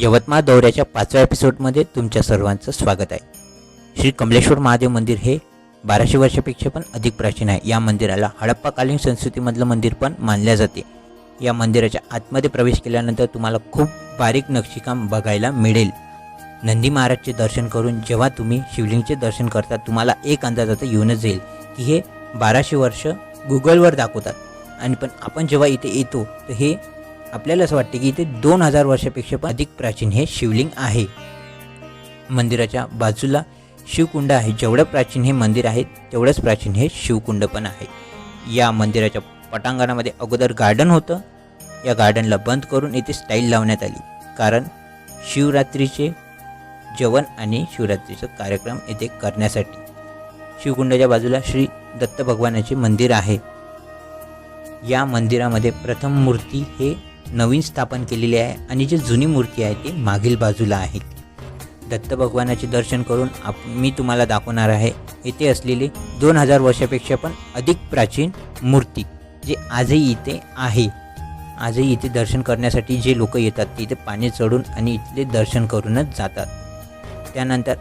यवतमाळ दौऱ्याच्या पाचव्या एपिसोडमध्ये तुमच्या सर्वांचं स्वागत आहे. श्री कमलेश्वर महादेव मंदिर हे बाराशे वर्षापेक्षा पण अधिक प्राचीन आहे. या मंदिराला हडप्पाकालीन संस्कृतीमधलं मंदिर पण मानले जाते. या मंदिराच्या आतमध्ये प्रवेश केल्यानंतर तुम्हाला खूप बारीक नक्षीकाम बघायला मिळेल. नंदी महाराजचे दर्शन करून जेव्हा तुम्ही शिवलिंगचे दर्शन करता तुम्हाला एक अंदाजाचं येऊनच जाईल की हे बाराशे वर्ष गुगलवर दाखवतात. आणि पण आपण जेव्हा इथे येतो तर हे आपल्याला असं वाटते की इथे दोन हजार वर्षापेक्षा पण अधिक प्राचीन हे शिवलिंग आहे. मंदिराच्या बाजूला शिवकुंड आहे. जेवढं प्राचीन हे मंदिर आहे तेवढंच प्राचीन हे शिवकुंड पण आहे. या मंदिराच्या पटांगणामध्ये अगोदर गार्डन होतं. या गार्डनला बंद करून इथे स्टाईल लावण्यात आली. कारण शिवरात्रीचे जेवण आणि शिवरात्रीचा कार्यक्रम येथे करण्यासाठी. शिवकुंडाच्या बाजूला श्री दत्त भगवानाचे मंदिर आहे. या मंदिरामध्ये प्रथम मूर्ती हे नवीन स्थापन केलेली आहे आणि जी जुनी मूर्ती आहे ती मागील बाजूला आहे. दत्त भगवानाचे दर्शन करून आप मी तुम्हाला दाखवणार आहे. येथे असलेली दोन हजार वर्षापेक्षा पण अधिक प्राचीन मूर्ती जे आजही इथे आहे. आजही इथे दर्शन करण्यासाठी जे लोक येतात ते इथे पाणी चढून आणि इथले दर्शन करूनच जातात. त्यानंतर